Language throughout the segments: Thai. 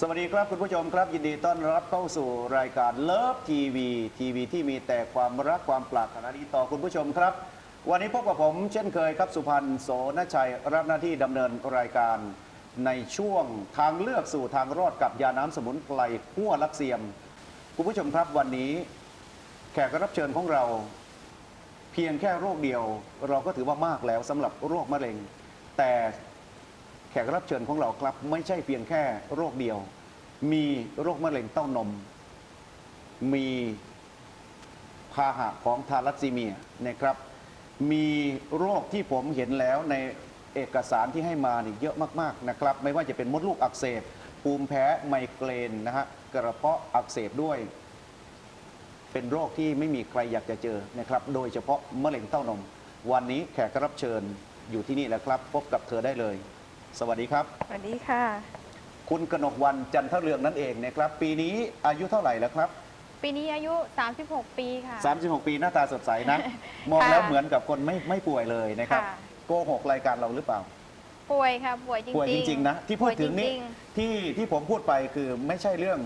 สวัสดีครับคุณผู้ชมครับยินดีต้อนรับเข้าสู่รายการเลิฟทีวีทีวีที่มีแต่ความรักความปรารถนาดีต่อคุณผู้ชมครับ วันนี้พบกับผมเช่นเคยครับสุพันธ์โสนชัยรับหน้าที่ดำเนินรายการในช่วงทางเลือกสู่ทางรอดกับยาน้ำสมุนไพรหัวลักเซียม คุณผู้ชมครับวันนี้ แขกรับเชิญของเรา เพียงแค่โรคเดียว เราก็ถือว่ามากแล้วสำหรับโรคมะเร็ง แต่ แขกรับเชิญของเราครับไม่ใช่เพียงแค่โรคเดียว มีโรคมะเร็งเต้านม มีพาหะของทาลัสซีเมียนะครับ มีโรคที่ผมเห็นแล้วในเอกสารที่ให้มานี่เยอะมากๆนะครับ ไม่ว่าจะเป็นมดลูกอักเสบภูมิแพ้ไมเกรนนะฮะกระเพาะอักเสบด้วย เป็นโรคที่ไม่มีใครอยากจะเจอนะครับ โดยเฉพาะมะเร็งเต้านม วันนี้แขกรับเชิญอยู่ที่นี่แล้วครับ พบกับเธอได้เลย สวัสดีครับ สวัสดีค่ะ คุณกนกวันจันทเรืองนั่นเองนะครับ ปีนี้อายุเท่าไหร่แล้วครับ ปีนี้อายุ 36 ปีค่ะ 36 ปีหน้าตาสดใสนะมองแล้วค่ะเหมือนกับคนไม่ไม่ป่วยเลยนะครับ ค่ะ โกหกรายการเราหรือเปล่า ป่วยค่ะ ป่วยจริงๆป่วยจริงๆนะ ที่พูดถึงนี้ป่วยจริงที่ที่ผมพูดไปคือไม่ใช่เรื่อง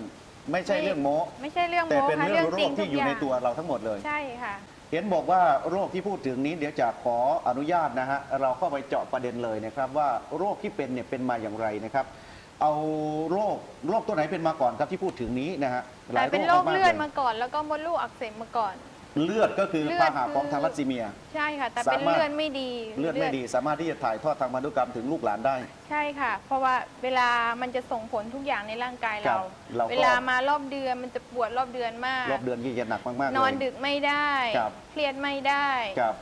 ไม่ใช่ไม่ เรื่องโม้ๆไม่ใช่เรื่องแต่โม้เป็นค่ะเรื่องโรจริคงที่ทุกอยู่ในางตัวเราทั้งหมดเลย ใช่ค่ะ เห็นบอกว่าโรคที่พูดถึงนี้เดี๋ยวจะขออนุญาตนะฮะเราเข้าไปเจาะประเด็นเลยนะครับว่าโรคที่เป็นเนี่ยเป็นมาอย่างไรนะครับ เอาโรคโรคตัวไหนเป็นมาก่อนครับที่พูดถึงนี้นะฮะหลายโรเป็นโรคมากๆเลืเลอดยมาก่อน แล้วก็มดลูกอักเสบมาก่อน เลือดก็คือเลือด พาหะคือของทาลัสซีเมีย ใช่ค่ะ แต่เป็นสามารถ เลือดไม่ดีเลือดไม่ดีสามารถที่จะถ่ายทอดทางพันธุกรรมถึงลูกหลานได้ ใช่ค่ะ เพราะว่าเวลามันจะส่งผลทุกอย่างในร่างกายครัเรา บเราก็ เวลามารอบเดือนมันจะปวดรอบเดือนมาก รอบเดือนที่จะหนักมากๆเลยนอนดึกไม่ได้ ครับ เครียดไม่ได้ ครับ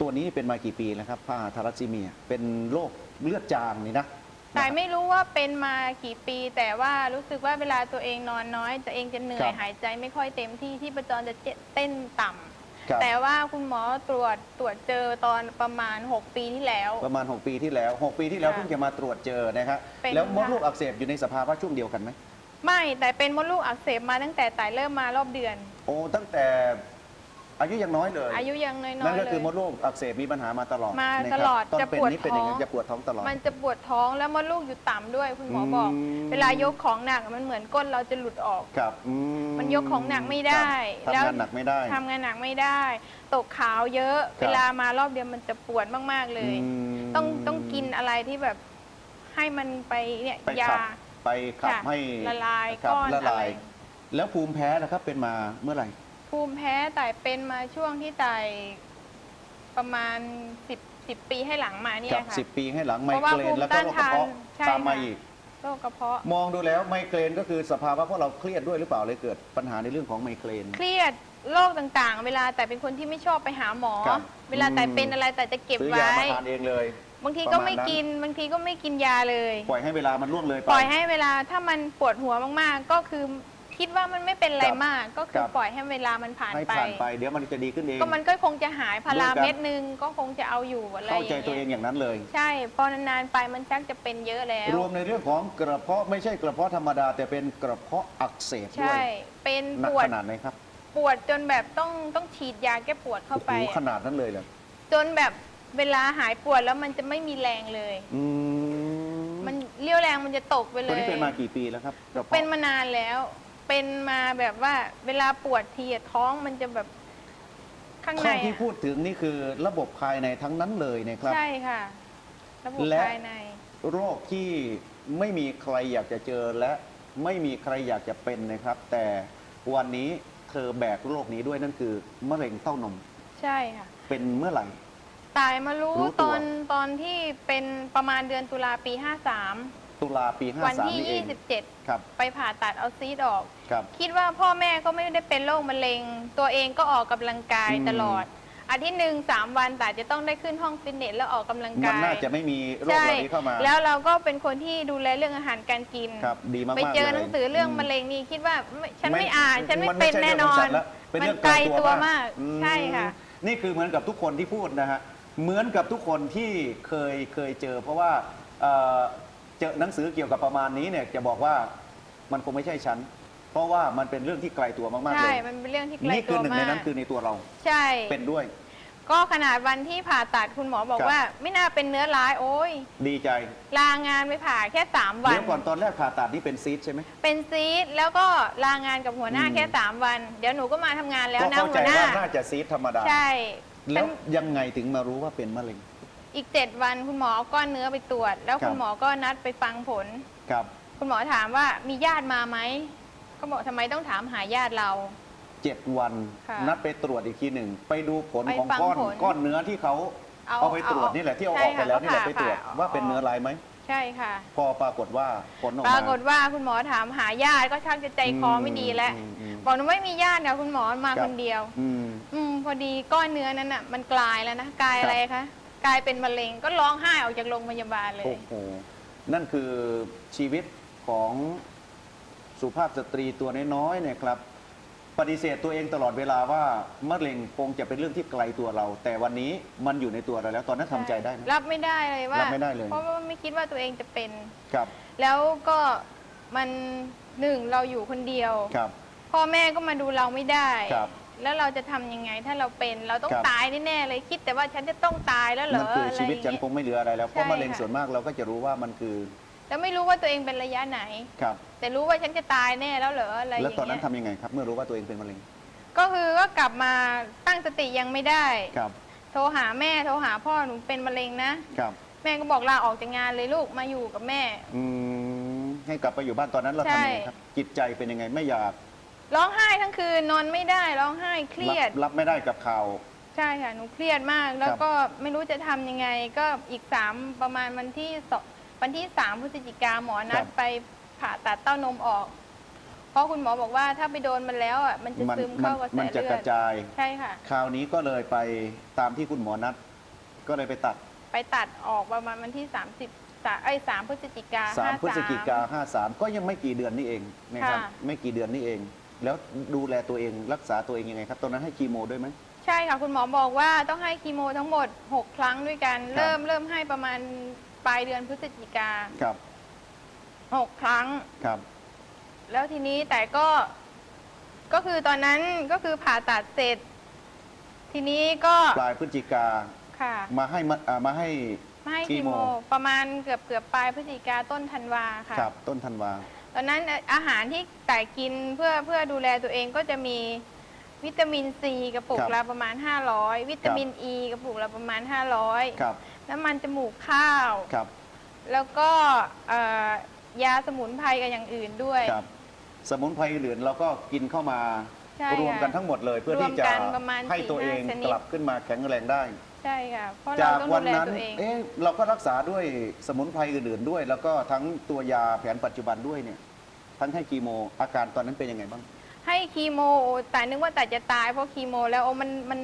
ตัวนี้เป็นมากี่ปีแล้วครับพาหะทาลัสซีเมีย เป็นโรคเลือดจางนี่นะ แต่ไม่รู้ว่าเป็นมากี่ปี แต่ว่ารู้สึกว่าเวลาตัวเองนอนน้อยตัวเองจะเหนื่อยหายใจไม่ค่อยเต็มที่ที่ประจรจะเต้นต่ำครับแต่ว่าคุณหมอตรวจตรวจเจอตอนประมาณ 6 ปีที่แล้ว ประมาณ 6 ปีที่แล้ว 6 ปีที่แล้วค่ะเพิ่งจะมาตรวจเจอนะครับเป็นแล้วมดค่ะลูกอักเสบอยู่ในสภาวะช่วงเดียวกันไหมไม่แต่เป็นมดลูกอักเสบมาตั้งแต่ไต่เริ่มมารอบเดือน โอ้ตั้งแต่ อายุยังน้อยเลยอายุยังน้อยๆนั่นก็เลคือยมดลูกอักเสบมีปัญหามาตลอดมานะครับตลอดตอนจะเป็นปวดนี้เป็นยังไงท้อง จะปวดท้องตลอด มันจะปวดท้องแล้วมดลูกอยู่ต่ำด้วยคุณหมอบอก อืม เวลายกของหนักมันเหมือนก้นเราจะหลุดออก ครับอืมันยกของหนักไม่ได้ครับแล้ว ทำงานหนักไม่ได้ ทำงานหนักไม่ได้ ตกขาวเยอะ ครับ เวลามารอบเดือนมันจะปวดมาก ๆ เลย อืมต้องต้องกินอะไรที่แบบให้มันไปเนี่ยไปยาขับไปขับค่ะให้ละลายครับก้อนละอะไรลายแล้วภูมิแพ้นะครับเป็นมาเมื่อไหร่ ภูมิแพ้แต่เป็นมาช่วงที่ไต่ประมาณสิบสิบปีให้หลังมาเนี่คยรับค่ะ สิบปีให้หลังไมเพราะว่าเกรภูนมิแล้วก็โรคกระเพาะต้านทานใช่ตามมาค่ะ อีก โรคกระเพาะ มองดูแล้วไมเกรนก็คือสภาวะเพราะเราเครียดด้วยหรือเปล่าเลยเกิดปัญหาในเรื่องของไมเกรน เครียดโรคต่างๆ เวลาแต่เป็นคนที่ไม่ชอบไปหาหมอ ครับเวลาแต่อืมเป็นอะไรแต่จะเก็บซื้อไว้ยามาทานเองเลย บางทีประก็มาณไม่นั้น กิน บางทีก็ไม่กินยาเลย ปล่อยให้เวลามันล่วงเลยไป ปล่อยให้เวลาถ้ามันปวดหัวมากๆ ก็คือ คิดว่ามันไม่เป็นอะไรครับมาก ก็คืคอรับ ปล่อยให้เวลามันผ่านให้ไป ผ่านไป เดี๋ยวมันจะดีขึ้นเอง ก็มันก็คงจะหายพาราด้วยกัน เม็ดนึงก็คงจะเอาอยู่อะไรอเข้าย่างใจตัวเองเงี้ยอย่างนั้นเลย ใช่พอนานๆไปมันชักจะเป็นเยอะแล้ว รวมในเรื่องของกระเพาะไม่ใช่กระเพาะธรรมดา แต่เป็นกระเพาะอักเสบด้วใช่ยเป็นหนัปกวดขนาดไหนครับปวดจนแบบต้องต้องฉีดยาแก้ปวดเข้าโอ้ไปโหขนาดนั้นเลยเหรอจนแบบเวลาหายปวดแล้วมันจะไม่มีแรงเลย อืมมันเลี้ยวแรงมันจะตกไปเลตัวยนี้เป็นมากี่ปีแล้วครับกระเพาะเป็นมานานแล้ว เป็นมาแบบว่าเวลาปวดทีอะท้องมันจะแบบข้างในข้อที่อะพูดถึงนี่คือระบบภายในทั้งนั้นเลยนะครับ ใช่ค่ะ ระบบและ ภายใน โรคที่ไม่มีใครอยากจะเจอและไม่มีใครอยากจะเป็นนะครับ แต่วันนี้เธอแบกโรคนี้ด้วยนั่นคือมะเร็งเต้านมใช่ค่ะ เป็นเมื่อไหร่ ตายมารู้รู้ตัว ตอนตอนที่เป็นประมาณเดือนตุลาปี 53 ตุลาปี วัน53 ที่ นี่เอง27 ครับ ไปผ่าตัดเอาซีดออก ครับ คิดว่าพ่อแม่ก็ไม่ได้เป็นโรคมะเร็ง ตัวเองก็ออกกำลังกายอืม ตลอด อาทิตย์หนึ่งสามวันแต่จะต้องได้ขึ้นห้องฟิตเนสแล้วออกกำลังมันกายน่าจะไม่มีโรคใช่เหล่านี้เข้ามาแล้วเราก็เป็นคนที่ดูแลเรื่องอาหารการกิน ครับ ดีมากๆไปเจอลยหนังสือเรื่องมะเร็งนี่คิดว่าไม่ฉันไม่อ่านฉันไม่นเป็นใช่แน่นรื่องขงนฉัแล้วเป็นเรื่องมันไกลตัวมากอืมใช่ค่ะ นี่คือเหมือนกับทุกคนที่พูดนะฮะ เหมือนกับทุกคนที่เคยเคยเจอ เพราะว่าเอ่อ เจอหนังสือเกี่ยวกับประมาณนี้เนี่ยจะบอกว่ามันคงไม่ใช่ฉัน เพราะว่ามันเป็นเรื่องที่ไกลตัวมากๆใช่เลยมันเป็นเรื่องที่ไกลนี่คืตัอวหนึ่งมาในกนั้นคือในตัวเราใช่ เป็นด้วย ก็ขนาดวันที่ผ่าตัดคุณหมอบอกครับ ว่า ไม่น่าเป็นเนื้อร้ายโอ้ย ดีใจลางานไปผ่าแค่สามวัน เดี๋ยวก่อนตอนแรกผ่าตัดนี่เป็นซีดใช่ไหม เป็นซีดแล้วก็ลางานกับหัวหน้าอืม แค่สามวัน เดี๋ยวหนูก็มาทำงานแล้วก็นะเข้าหัใจวหน้า ว่าน่าจะซีดธรรมดา ใช่แล้วฉันยังไงถึงมารู้ว่าเป็นมะเร็ง อีกเจ็ดวันคุณหมอเอาก้อนเนื้อไปตรวจ แล้วครับคุณหมอก็นัดไปฟังผล ครับคุณหมอถามว่ามีญาติมาไหมก็บอกทำไมต้องถามหาญาติเรา เจ็ดวันค่ะนัดไปตรวจอีกทีหนึ่งไปดูผลไปของฟังก้อนผลก้อนเนื้อที่เขาเอาเอาไปตรวจเอานี่แหละที่เอาใช่ออกไปค่ะแล้วนี่แหละก็ไปผ่าตรวจผ่าว่าเป็นออกเนื้อลายไหมใช่ค่ะพอปรากฏว่าผลออกปมา รากฏว่าคุณหมอถามหาญาติก็ชักจะใจคอไม่ดีแล้วอืมอืมบอกหนูไม่มีญาตินะคุณหมอมาครับ คนเดียว อืม อืมพอดีก้อนเนื้อนั้นอะ มันกลายแล้วนะกลายครับ อะไรคะ กลายเป็นมะเร็งก็ร้องไห้ออกจากโรงพยาบาลเลย โอ้โหนั่นคือชีวิตของสุภาพสตรีตัวน้อยๆเนี่ยครับ ปฏิเสธตัวเองตลอดเวลาว่ามะเร็งคงจะเป็นเรื่องที่ไกลตัวเรา แต่วันนี้มันอยู่ในตัวเราแล้วตอนนั้นทำใจได้ไหม รับไม่ได้เลยว่ารับไม่ได้เลย เพราะว่าไม่คิดว่าตัวเองจะเป็น ครับแล้วก็มันหนึ่งเราอยู่คนเดียว ครับพ่อแม่ก็มาดูเราไม่ได้ ครับ แล้วเราจะทำยังไงถ้าเราเป็นเราต้องครับ ตายแน่ๆเลยคิดแต่ว่าฉันจะต้องตายแล้วเหรนั่อนคืออะไรชีวิตอย่างฉันเงี้ยคงไม่เหลืออะไรแล้ว เพราะใช่มะเร็งค่ะ ส่วนมากเราก็จะรู้ว่ามันคือแล้วไม่รู้ว่าตัวเองเป็นระยะไหน ครับ แต่รู้ว่าฉันจะตายแน่แล้วเหรออะไรอแล้วย่างตอนนั้เงี้นยทำยังไงครับ เมื่อรู้ว่าตัวเองเป็นมะเร็งก็คือก็กลับมาตั้งสติยังไม่ได้ ครับโทรหาแม่โทรหาพ่อหนูเป็นมะเร็งนะครับแม่ก็บอกลาออกจากงานเลยลูกมาอยู่กับแม่ อืมให้กลับไปอยู่บ้านตอนนั้นเราใช่ทำยังไงครับ จิตใจเป็นยังไงไม่อยาก ร้องไห้ทั้งคืนนอนไม่ได้ร้องไห้เครียดรับรับไม่ได้กับข่าว ใช่ค่ะหนูเครียดมาก แล้วครับก็ไม่รู้จะทำยังไง ก็อีกสามประมาณวันที่สองวันที่สามพฤศจิกาหมอนัดไปผ่าตัดเต้านมออก เพราะคุณหมอบอกว่าถ้าไปโดนมันแล้วอะมันจะมันซึมมัเข้ากระแสมันจะเลืกอระดจาย ใช่ค่ะ คราวนี้ก็เลยไปตามที่คุณหมอนัด ก็เลยไปตัด ไปตัดออกประมาณวันที่สามสิบไอ้สามพฤศจิกา3ห้าพฤศจิกาสาม53 ก็ยังไม่กี่เดือนนี่เองนะครับค่ะ ไม่กี่เดือนนี่เอง แล้วดูแลตัวเองรักษาตัวเองยังไงครับ ตอนนั้นให้คีโมด้วยไหม ใช่ค่ะ คุณหมอบอกว่าต้องให้คีโมทั้งหมด 6 ครั้งด้วยกัน ครับ เริ่มเริ่มให้ประมาณปลายเดือนพฤศจิกาครับหกครั้ง ครับ แล้วทีนี้แต่ก็ก็คือตอนนั้นก็คือผ่าตัดเสร็จ ทีนี้ก็ปลายพฤศจิกาค่ะมาให้มาอ่ามาให้ ไม่ให้คีคีโมโม ประมาณเกือบเกือบปลายพฤศจิกาต้นธันวาค่ะ ครับต้นธันวาต อนนั้นอาหารที่แต่กินเพื่อเพื่อดูแลตัวเองก็จะมีวิตามินซีกระปุกครับละประมาณ 500 วิตามินอ e ีกระปุกละประมาณ500ครับน้ำมันจมูกข้าว ครับแล้วก็เอ่อยาสมุนไพรกับอย่างอื่นด้วย ครับ สมุนไพรอื่นเราก็กินเข้ามาใช่รวมกันค่ะทั้งหมดเลย เพื่อที่จะรวมกันประมาณให้ตัวสี่เอห้างชนิด กลับขึ้นมาแข็งแรงได้ ใช่ค่ะ เพราะเราจากต้องวัดูนแลนั้น ตัวเองเอ๊ะเราก็รักษาด้วยสมุนไพรอื่นๆด้วย แล้วก็ทั้งตัวยาแผนปัจจุบันด้วยเนี่ย ทั้งให้คีโม อาการตอนนั้นเป็นยังไงบ้าง ให้คีโมแต่นึกว่าแต่จะตายเพราะคีโม แล้วโอ้มันมัน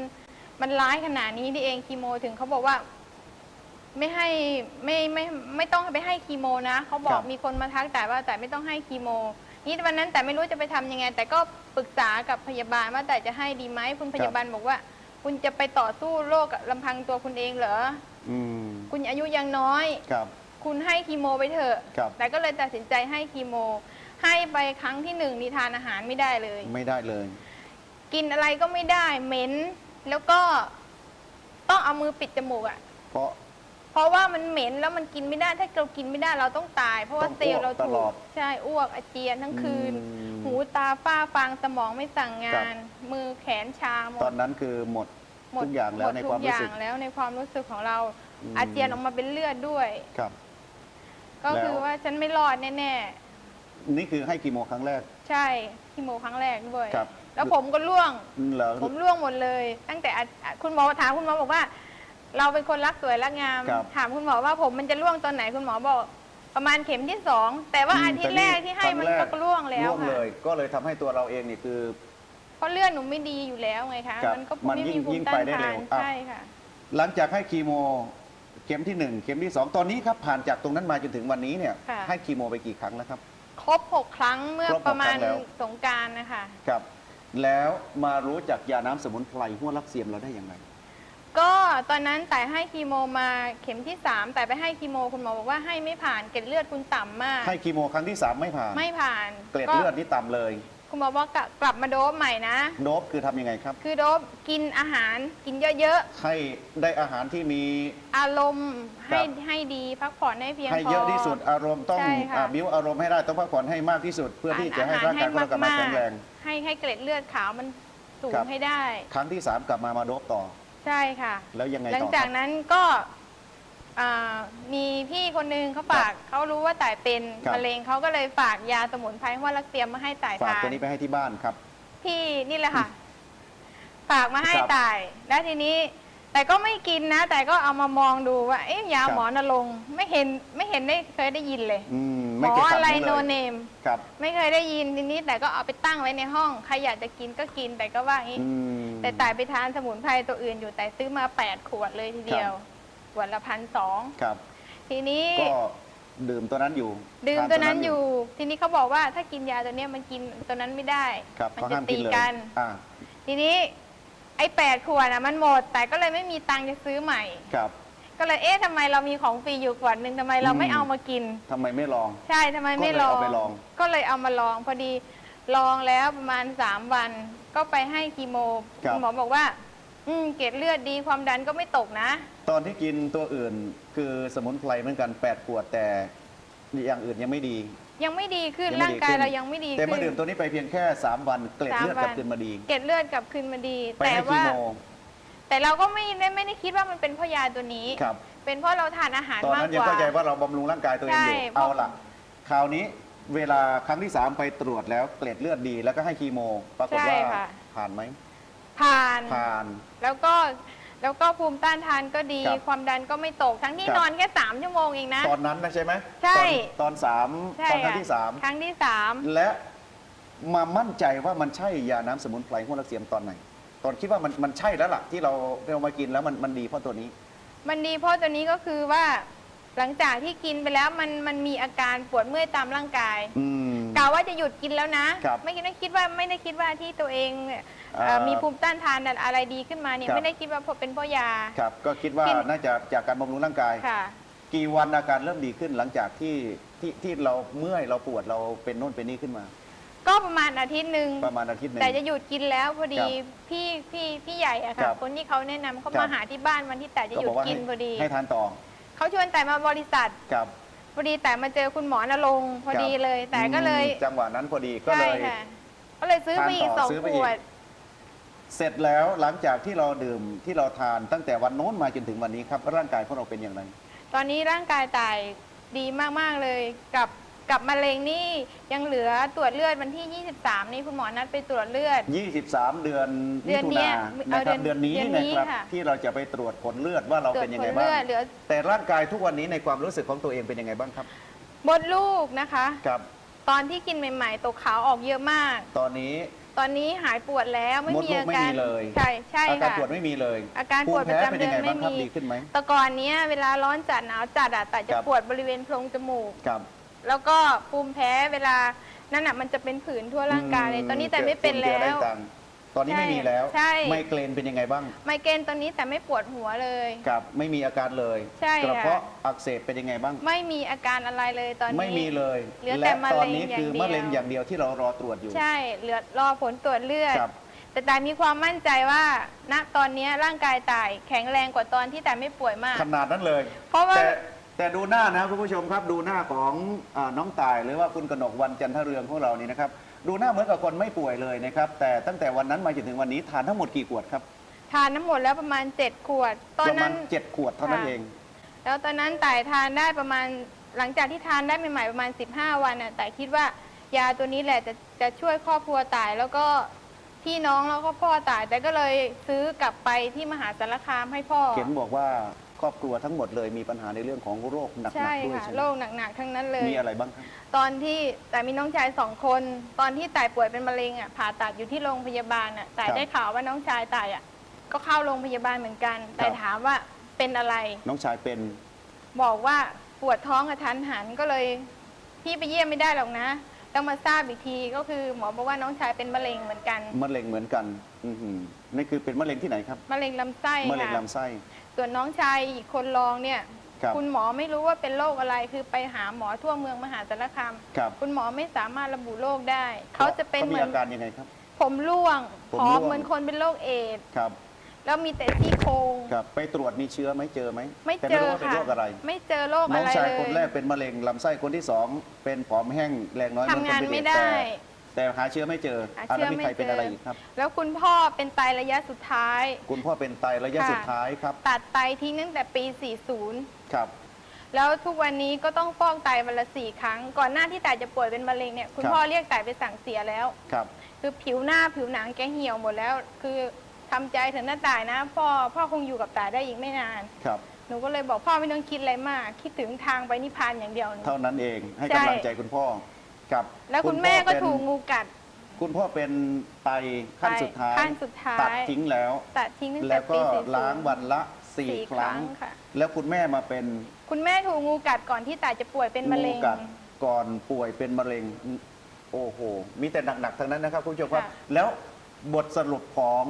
มันร้ายขนาดนี้นี่เองคีโมถึงเขาบอกว่า ไม่ให้ไม่ไม่ไม่ต้องไปให้คีโมนะเขาบอคกรับมีคนมาทักแต่ว่าแต่ไม่ต้องให้คีโม นี่วันนั้นแต่ไม่รู้จะไปทำยังไง แต่ก็ปรึกษากับพยาบาลว่าแต่จะให้ดีไหมคุณพยาบาลบอกว่า คุณจะไปต่อสู้โรคกับลำพังตัวคุณเองเหรออืมคุณอายุยังน้อย ครับ คุณให้คีโมไปเถอะ ครับแต่ก็เลยตัดสินใจให้คีโม ให้ไปครั้งที่หนึ่งนี่ทานอาหารไม่ได้เลย ไม่ได้เลย กินอะไรก็ไม่ได้เหม็น แล้วก็ต้องเอามือปิดจมูกอะ่ะ เพราะ เพราะว่ามันเหม็นแล้วมันกินไม่ได้ ถ้าเรากินไม่ได้เราต้องตาย เพราะว่าต้องเซลล์เราอ้วกตถูลอกดใช่อ้วกอาเจียนทั้งคืน อืมหูตาฝ้าฟางสมองไม่สั่งงาครับนมือแขนชาหมตอด นนั้นคือหมดหมดทุกอย่างแล้วหมดในทุความกอรู้ย่าสึงกแล้วในความรู้สึกของเรา อืม อาเจียนออกมาเป็นเลือดด้วย ครับ ก็แล้วคือว่าฉันไม่รอดแน่ นี่คือให้คีโมครั้งแรกๆใช่คีโมครั้งแรกด้วย ครับ แล้วผมก็ร่วง เหรอ ผมร่วงหมดเลย ตั้งแต่อาอะคุณหมอถามคุณหมอบอกว่า เราเป็นคนรักสวยรักงาม ครับถามคุณหมอว่าผมมันจะร่วงตอนไหนคุณหมอบอก ประมาณเข็มที่สองแต่ว่าอืมอาทิตย์แรกที่ให้ครั้งมันแรก็ร่วงแล้วร่วงค่ะเลย ก็เลยทำให้ตัวเราเองนี่คือ เพราะเลือดหนูไม่ดีอยู่แล้วไงคะครับมันก็มันไม่ยิ่มีงภูยิ่มิงต้าไปนได้ทาเร็นวอะ ใช่ค่ะ หลังจากให้คีโมเข็มที่หนึ่งเข็มที่สองตอนนี้ครับผ่านจากตรงนั้นมาจนถึงวันนี้เนี่ยค่ะ ให้คีโมไปกี่ครั้งแล้วครับ ครบหกครั้งเมื่อครบหกประมาณครั้งแล้ว สงกรารนะคะ ครับ แล้วมารู้จักยาน้ำสมุนไพรหัวลักเซียมเราได้อย่างไรก็ตอนนั้นแต่ให้คีโมมาเข็มที่สามแต่ไปให้คีโมคุณหมอบอกว่าให้ไม่ผ่านเกล็ดเลือดคุณต่ำมาก ให้คีโมครั้งที่สามไม่ผ่าน ไม่ผ่านเกล็ดเลือดนี่ต่ำเลย คคุณหมอบอกกลับกลับมาโดบใหม่นะ โดบคือทำยังไงครับ คือโดบกินอาหารกินเยอะให้ได้อาหารที่มี ๆ อารมณ์ให้ครับ ให้ดีพักผ่อนให้เพียงให้พอเยอะที่สุดอารมณ์ต้องใช่ค่ะอ่าบิ้วอารมณ์ให้ได้ต้องพักผ่อนให้มากที่สุด เพื่อที่จะให้ร่างกายของเรากลับมาแข็งแรง ให้ให้เกล็ดเลือดขาวมันสูงครับ ให้ได้ ครั้งที่สามกลับมามาโดบต่อ ใช่ค่ะ แล้วยังไงหลังต่อจากครับนั้นก็ อ่ามีพี่คนนึงเขาฝากเขารู้ว่าต่ายเป็นครับ มะเร็งเขาก็เลยฝากยาสมุนไพรหัวรักเตรียมมาให้ต่ายฝากทานตัวนี้ไปให้ที่บ้านครับ พี่นี่แหละค่ะ ฝากมาให้ครับต่าย แล้วทีนี้ แต่ก็ไม่กินนะ แต่ก็เอามามองดูว่าเอ๊ะยาครับ หมอนรงค์ไม่เห็นไม่เห็นได้เคยได้ยินเลยอืมหมไม่อเคยอะสั่งไรผมโนเลยเนมครับไม่เคยได้ยินทีนี้แต่ก็เอาไปตั้งไว้ในห้องใครอยากจะกินก็กินแต่ก็ว่าอย่างนี้ อืม แต่ต่ายไปทานสมุนไพรตัวอื่นอยู่แต่ซื้อมาแปดขวดเลยทีเดียวข วดละพันสองครับทีนี้ก็ดื่มตัวนั้นอยู่ดื่มทาตัวนั้นอยู่ ทีนี้เขาบอกว่าถ้ากินยาตัวเนี้ยมันกินตัวนั้นไม่ได้ ครับมัเขาจะห้ามกิตีนเลยกัน อ่าทีนี้ไอ้แปดขวดอะมันหมด แต่ก็เลยไม่มีตังค์จะซื้อใหม่ ครับ ก็เลยเอ๊ะทำไมเรามีของฟรีอยู่ขวดหนึ่งทำไมเราไม่อืม เอามากิน ทำไมไม่ลอง ใช่ทำไมไม่ก็เลยลองเอาไปลอง ก็เลยเอามาลองพอดีลองแล้วประมาณสามวัน ก็ไปให้คีโมครับ ณหมอบอกว่า อืมเกล็ดเลือดดีความดันก็ไม่ตกนะ ตอนที่กินตัวอื่นคือสมุนไพรเหมือนกัน8ขวดแต่อย่างอื่นยังไม่ดี ยังไม่ดีขึ้นยังไม่ร่างดีกายขึ้น เรายังไม่ดีแต่ขึ้เมื่อนดื่มตัวนี้ไปเพียงแค่ 3 วันเกล็ดสามเลือดกลับวัน คืนมาดี เกล็ดเลือดกลับคืนมาดี ไปแต่ให้คีว่าโมแต่เราก็ไม่ได้ไม่ได้คิดว่ามันเป็นเพราะยาตัวนี้ ครับ เป็นเพราะเราทานอาหารตอนมากนั้นกยังว่า เข้าใจว่าเราบำรุงร่างกายตัวเองอยู่ ใช่เอาล่ะ คราวนี้เวลาครั้งที่ 3 ไปตรวจแล้วเกล็ดเลือดดี แล้วก็ให้คีโม ปรากฏว่าใช่ค่ะ ผ่านไหมผ่าน ผ่าน แล้วก็ แล้วก็ภูมิต้านทานก็ดี ครับความดันก็ไม่ตก ทั้งที่ครับ นอนแค่สามชั่วโมงเองนะ ตอนนั้นนะใช่ไหมใช่ ตอนตอนสามใช่ตอนครั้งค่ะที่สามครั้งที่สามและมามั่นใจว่ามันใช่ยาน้ำสมุนไพรหัวลักเสียมตอนไหน ตอนคิดว่ามันมันใช่แล้วล่ะที่เราเรามากินแล้วมันมันดีเพราะตัวนี้ มันดีเพราะตัวนี้ก็คือว่า หลังจากที่กินไปแล้วมันมันมีอาการปวดเมื่อยตามร่างกาย อืม กะว่าจะหยุดกินแล้วนะ ครับไม่ได้คิดว่าไม่ได้คิดว่าที่ตัวเองเนี่ยเอ่อเอ่อมีภูมิต้านทานอะไรดีขึ้นมาเนี่ยครับ ไม่ได้คิดว่าเพราะเป็นเพราะยา ครับ ก็คิดว่ากิน น่าจะจากการบำรุงร่างกาย ค่ะ กี่วันอาการเริ่มดีขึ้นหลังจากที่ที่ที่เราเมื่อยเราปวดเราเป็นโน่นเป็นนี่ขึ้นมา ก็ประมาณอาทิตย์หนึ่งประมาณอาทิตย์หนึ่ง แต่จะหยุดกินแล้วพอดีครับพี่พี่พี่ใหญ่อะครัค่ะบคนที่เขาแนะนำเขาครับมาหาที่บ้านวันที่แต่จะก็หยุบดอกว่ากิให้นพอดีให้ทานต่อเขาชวนแต่มาบริษัทกับ พอดีแต่มาเจอคุณหมอนรงค์พอดีเลย แต่ก็เลยอืมจังหวะนั้นพอดีก็ใช่เลยค่ะก็เลยซื้อไปอีกทานสต่อองซื้อไปขอีก วด เสร็จแล้วหลังจากที่เราดื่มที่เราทานตั้งแต่วันโน้นมาจนถึงวันนี้ครับ ร่างกายของเราเป็นอย่างไร ตอนนี้ร่างกายต่ายดีมาก ๆ เลยกับ กับมะเร็งนี่ยังเหลือตรวจเลือดวันที่ 23 นี่คุณหมอนัดไปตรวจเลือด 23 เดือนเดืมิอนถุเนี้นายเอานะครับเดืเดืออนนนี้เดือนนี้นะครับค่ะที่เราจะไปตรวจผลเลือดว่าเราตรวเป็จนยังผไงลบ้าเลือดงเหลือแต่ร่างกายทุกวันนี้ในความรู้สึกของตัวเองเป็นยังไงบ้างครับบดลูกนะคะครับตอนที่กินใหม่ ๆ ตกขาวออกเยอะมาก ตอนนี้ตอนนี้หายปวดแล้วไม่มดมีลูกอาไม่การมีเลยใช่ใช่อาการค่ะปวดไม่มีเลย อาการภูปวดมิประแพ้จำเป็นเดืยัองนไงไม่บ้างครับมีดีขึ้นไหมแต่ก่อนเนี้ยเวลาร้อนจัดหนาวจัดอะแต่จะครับปวดบริเวณโพรงจมูกครับ แล้วก็ภูมิแพ้เวลานั่นอะมันจะเป็นผื่นทั่วร่างกายเลย ตอนนี้แต่ไม่เป็นกิดแล้ฝุ่วกิดอะไรต่างตอนนี้ใช่ไม่มีแล้วใช่ ไมเกรนเป็นยังไงบ้างไมเกรนตอนนี้แต่ไม่ปวดหัวเลยครับไม่มีอาการเลยใช่กระค่ะ เพาะอักเสบเป็นยังไงบ้าง ไม่มีอาการอะไรเลยตอนนี้ ไม่มีเลยเหลือแต่และมะตเร็อนงนี้คืออย่างเดียว มะเร็งอย่างเดียวที่เรารอตรวจอยู่ใช่เหลือรอผลตรวจเลือด ครับ แต่แต่มีความมั่นใจว่า ณตอนนี้ร่างกายต่ายแข็งแรงกว่าตอนที่แต่ไม่ป่วยมาก ขนาดนั้นเลย เพราะว่าแต่ แต่ดูหน้านะคุณผู้ชมครับดูหน้าของอาน้องตายหรือว่าคุณกนกวันจันทเรืองของเรานี่นะครับดูหน้าเหมือนกับคนไม่ป่วยเลยนะครับแต่ตั้งแต่วันนั้นมาจนถึงวันนี้ทานทั้งหมดกี่ขวดครับทานน้ำหมดแล้วประมาณ 7 ขวด ตอนประมานั้ณน เจ็ดขวดเท่านั้นค่ะ เอง แล้วตอนนั้นต่ายทานได้ประมาณหลังจากที่ทานได้ใหม่ๆประมาณ 15 วันน่ะแต่ายคิดว่ายาตัวนี้แหละจะจะช่วยครอบครัวต่ายแล้วก็พี่น้องแล้วก็พ่อต่ายแต่ก็เลยซื้อกลับไปที่มหาสารคามให้พ่อ เขียนบอกว่า ครอบครัวทั้งหมดเลยมีปัญหาในเรื่องของโรคหนักใช่ๆด้วยค่ะใช่ไหโรมคหนักๆทั้งนั้นเลย มีอะไรบ้างครับตอนที่แต่มีน้องชายสองคน ตอนที่ต่ายป่วยเป็นมะเร็งอะผ่าตัดอยู่ที่โรงพยาบาลอะต่ายครับได้ข่าวว่าน้องชายต่ายอะก็เข้าโรงพยาบาลเหมือนกัน แต่ถามว่าเป็นอะไร น้องชายเป็นบอกว่าปวดท้องกระทันหันก็เลย พี่ไปเยี่ยมไม่ได้หรอกนะต้องมาทราบอีกทีก็คือหมอบอกว่าน้องชายเป็นมะเร็งเหมือนกันมะเร็งเหมือนกันอือหือนี่คือเป็นมะเร็งที่ไหนครับมะเร็งลำไส้มะเร็งค่ะลำไส้ ส่วนน้องชายอีกคนรองเนี่ยครับณหมอไม่รู้ว่าเป็นโรคอะไร คือไปหาหมอทั่วเมืองมหาสารคามครับ คุณหมอไม่สามารถระบุโรคได้ เขาจะเป็นเขาเหมีมือนอาการยังไงครับ ผมร่วงผมผอร่มวงเหมือนคนเป็นโรคเอดส์ครับ แล้วมีแต่ซี่โครง ครับไปตรวจมีเชื้อไหมเจอไหมไม่แต่เจไม่อรู้ว่าเป็นค่ะโรคอะไรไม่เจอโรคน้ออะงไรชายเลคนแรกย เป็นมะเร็งลำไส้คนที่สองเป็นผอมแห้งแรงน้อยเหมือนคนทำงานเป็นไม่เอดส์ได้ แต่ แต่หาเชื้อไม่เจอหาอันเชื้นั้นอมีไม่ใครเป็นเจอออะไรอีกครับ แล้วคุณพ่อเป็นไตระยะสุดท้าย คุณพ่อเป็นไตระยะค่ะ สุดท้ายครับตัดไตทิ้งตั้งแต่ปี 40 ครับ แล้วทุกวันนี้ก็ต้องฟอกไตวันละสี่ครั้ง ก่อนหน้าที่ไตจะป่วยเป็นมะเร็งเนี่ย คุณครับ พ่อเรียกไตไปสั่งเสียแล้ว ครับ คือผิวหน้าผิวหนังแกเหี่ยวหมดแล้ว คือทำใจเถอะหน้าตายนะพ่อพ่อคงอยู่กับตายได้อีกไม่นาน ครับ หนูก็เลยบอกพ่อไม่ต้องคิดอะไรมาก คิดถึงทางไปนิพพานอย่างเดียวเท่านั้นเองให้ใช่ กำลังใจคุณพ่อ ครับแล้วคุณพ่อแม่ก็เป็นถูกงูกัด คุณพ่อเป็นไตขั้นสุดท้ายขั้นสุดท้าย ตัดทิ้งแล้ว ตัดทิ้งตั้งแต่แล้วปีก็40ล้างวันละสี่สี่ครั้ง ค่ะ แล้วคุณแม่มาเป็นคุณแม่ถูกงูกัดก่อนที่ตายจะป่วยเป็นมะเร็ง กัดก่อนป่วยเป็นมะเร็ง โอ้โห มีแต่หนักๆทั้งนั้นนะครับคุณผู้ชมครับ ค่ะ แล้วบทสรุปของ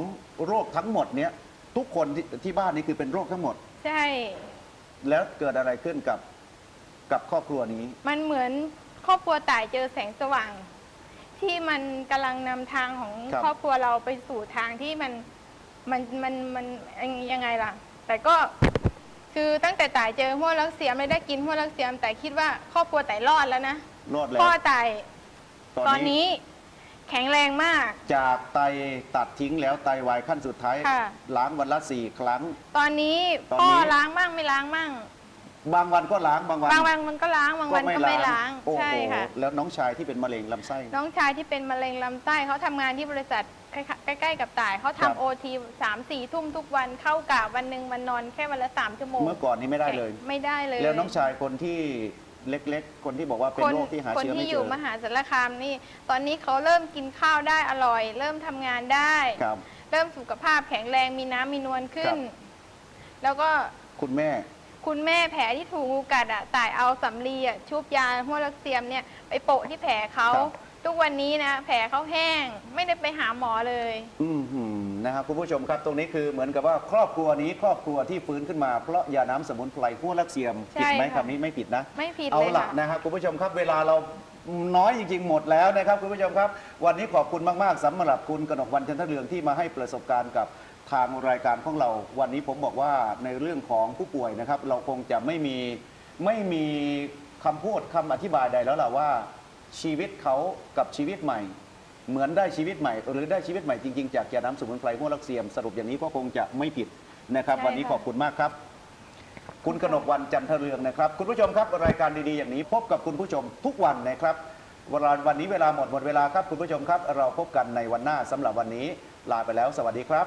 โรคทั้งหมดเนี้ยทุกคนที่ที่บ้านนี้คือเป็นโรคทั้งหมด ใช่ แล้วเกิดอะไรขึ้นกับกับครอบครัวนี้ มันเหมือน ครอบครัวต่ายเจอแสงสว่าง ที่มันกำลังนำทางของครับ ครอบครัวเราไปสู่ทางที่มันมันมันมันยังไงล่ะ แต่ก็คือตั้งแต่ต่ายเจอหัวลักเสียมไม่ได้กินหัวลักเสียม แต่คิดว่าครอบครัวต่ายรอดแล้วนะรอดแล้วพ่อต่ายตอนตอนนี้นี้แข็งแรงมาก จากไตตัดทิ้งแล้วไตวายขั้นสุดท้าย ค่ะ ล้างวันละสี่ครั้ง ตอนนี้ตอนนี้ พ่อล้างมั่งไม่ล้างมั่ง บางวันก็ล้างบางวันบางวันมันก็ล้างบางวันก็ไม่ล้างโอ้โหใช่ค่ะ แล้วน้องชายที่เป็นมะเร็งลำไส้ น้องชายที่เป็นมะเร็งลำไส้เขาทำงานที่บริษัทใกล้ๆกับต่ายเขาครับ ทำโอทีสามสี่ทุ่มทุกวันเข้ากะวันหนึ่งวันนอนแค่วันละสามชั่วโมงเมื่อก่อนนี้ไม่ได้เลย ไม่ได้เลย แล้วน้องชายคนที่เล็กๆ คนที่บอกว่าเป็นคนโรคที่หาคนเชื้อที่ไม่อเจยู่อมหาสารคามนี่ ตอนนี้เขาเริ่มกินข้าวได้อร่อย เริ่มทำงานได้ ครับ เริ่มสุขภาพแข็งแรงมีน้ำมีนวลขึ้น ครับ แล้วก็คุณแม่ คุณแม่แผลที่ถูกงูกัดอะต่ายเอาสำลีอะชุบยาหัวลักเซียมเนี่ยไปโปะที่แผลเขาครับ ทุกวันนี้นะแผลเขาแห้งไม่ได้ไปหาหมอเลย อืมหืมนะครับคุณผู้ชมครับตรงนี้คือเหมือนกับว่าครอบครัวนี้ครอบครัวที่ฟื้นขึ้นมาเพราะยาน้ำสมุนไพรหัวลักเซียมใช่ผิดไหมค่ะ คำนี้ไม่ผิดนะ ไม่ผิดเอาเลยหลักค่ะ นะครับคุณผู้ชมครับเวลาเราน้อยจริง ๆ หมดแล้วนะครับคุณผู้ชมครับ วันนี้ขอบคุณมาก ๆสำหรับคุณกนกวันจันทเรืองที่มาให้ประสบการณ์กับ ทางรายการของเรา วันนี้ผมบอกว่าในเรื่องของผู้ป่วยนะครับ เราคงจะไม่มีไม่มีคำพูดคำอธิบายใดแล้วล่ะว่า ชีวิตเขากับชีวิตใหม่ เหมือนได้ชีวิตใหม่ หรือได้ชีวิตใหม่จริงๆ จากยาน้ำสมุนไพรหัวลักเซียมสรุปอย่างนี้ก็คงจะไม่ผิดนะครับ ใช่วันนี้ค่ะ ขอบคุณมากครับ คุณกนกวันจันทเรืองนะครับ คุณผู้ชมครับรายการดีๆอย่างนี้พบกับคุณผู้ชมทุกวันนะครับเวลาวันนี้เวลาหมดหมดเวลาครับคุณผู้ชมครับ เราพบกันในวันหน้าสำหรับวันนี้ลาไปแล้ว สวัสดีครับ